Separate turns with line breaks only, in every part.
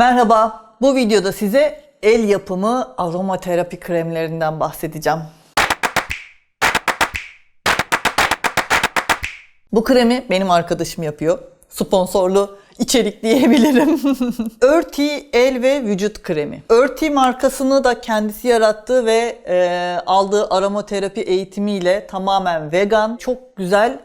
Merhaba, bu videoda size el yapımı aromaterapi kremlerinden bahsedeceğim. Bu kremi benim arkadaşım yapıyor. Sponsorlu içerik diyebilirim. Örti el ve vücut kremi. Örti markasını da kendisi yarattı ve e, aldığı aromaterapi eğitimiyle tamamen vegan, çok güzel,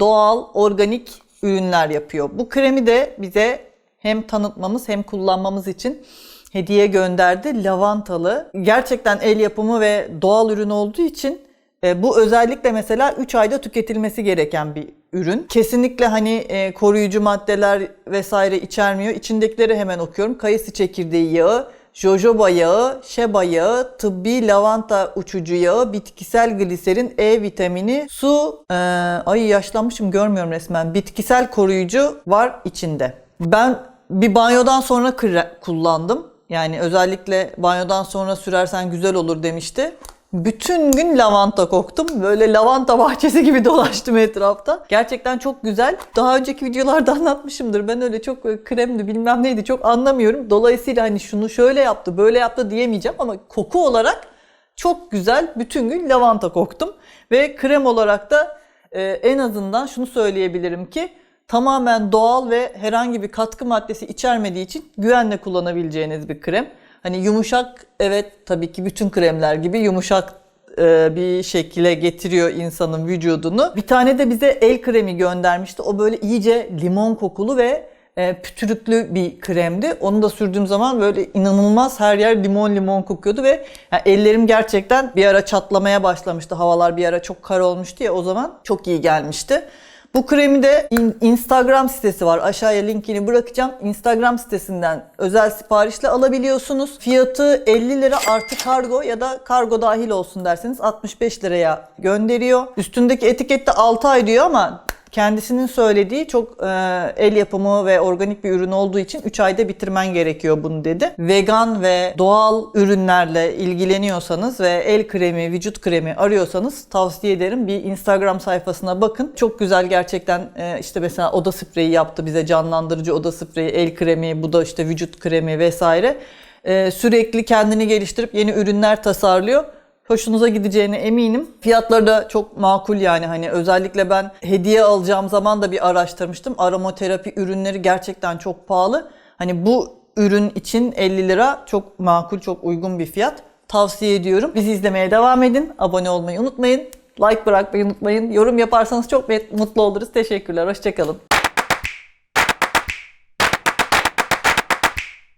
doğal, organik ürünler yapıyor. Bu kremi de bize hem tanıtmamız hem kullanmamız için hediye gönderdi. Lavantalı. Gerçekten el yapımı ve doğal ürün olduğu için e, bu özellikle mesela 3 ayda tüketilmesi gereken bir ürün. Kesinlikle hani e, koruyucu maddeler vesaire içermiyor. İçindekileri hemen okuyorum. Kayısı çekirdeği yağı, jojoba yağı, şeba yağı, tıbbi lavanta uçucu yağı, bitkisel gliserin, E vitamini, su, e, ay yaşlanmışım görmüyorum resmen. Bitkisel koruyucu var içinde. Ben bir banyodan sonra kullandım. Yani özellikle banyodan sonra sürersen güzel olur demişti. Bütün gün lavanta koktum. Böyle lavanta bahçesi gibi dolaştım etrafta. Gerçekten çok güzel. Daha önceki videolarda anlatmışımdır. Ben öyle çok kremdi bilmem neydi çok anlamıyorum. Dolayısıyla hani şunu şöyle yaptı böyle yaptı diyemeyeceğim ama koku olarak çok güzel. Bütün gün lavanta koktum. Ve krem olarak da e, en azından şunu söyleyebilirim ki tamamen doğal ve herhangi bir katkı maddesi içermediği için güvenle kullanabileceğiniz bir krem. Hani yumuşak evet tabii ki bütün kremler gibi yumuşak e, bir şekilde getiriyor insanın vücudunu. Bir tane de bize el kremi göndermişti. O böyle iyice limon kokulu ve e, pütürüklü bir kremdi. Onu da sürdüğüm zaman böyle inanılmaz her yer limon limon kokuyordu ve yani ellerim gerçekten bir ara çatlamaya başlamıştı. Havalar bir ara çok kar olmuştu ya o zaman çok iyi gelmişti. Bu kremi de in- Instagram sitesi var. Aşağıya linkini bırakacağım. Instagram sitesinden özel siparişle alabiliyorsunuz. Fiyatı 50 lira artı kargo ya da kargo dahil olsun derseniz 65 liraya gönderiyor. Üstündeki etikette 6 ay diyor ama kendisinin söylediği çok e, el yapımı ve organik bir ürün olduğu için 3 ayda bitirmen gerekiyor bunu dedi. Vegan ve doğal ürünlerle ilgileniyorsanız ve el kremi, vücut kremi arıyorsanız tavsiye ederim. Bir Instagram sayfasına bakın. Çok güzel gerçekten e, işte mesela oda spreyi yaptı bize canlandırıcı oda spreyi, el kremi, bu da işte vücut kremi vesaire. E, sürekli kendini geliştirip yeni ürünler tasarlıyor hoşunuza gideceğine eminim. Fiyatları da çok makul yani hani özellikle ben hediye alacağım zaman da bir araştırmıştım. Aromaterapi ürünleri gerçekten çok pahalı. Hani bu ürün için 50 lira çok makul, çok uygun bir fiyat. Tavsiye ediyorum. Bizi izlemeye devam edin. Abone olmayı unutmayın. Like bırakmayı unutmayın. Yorum yaparsanız çok mutlu oluruz. Teşekkürler. Hoşçakalın.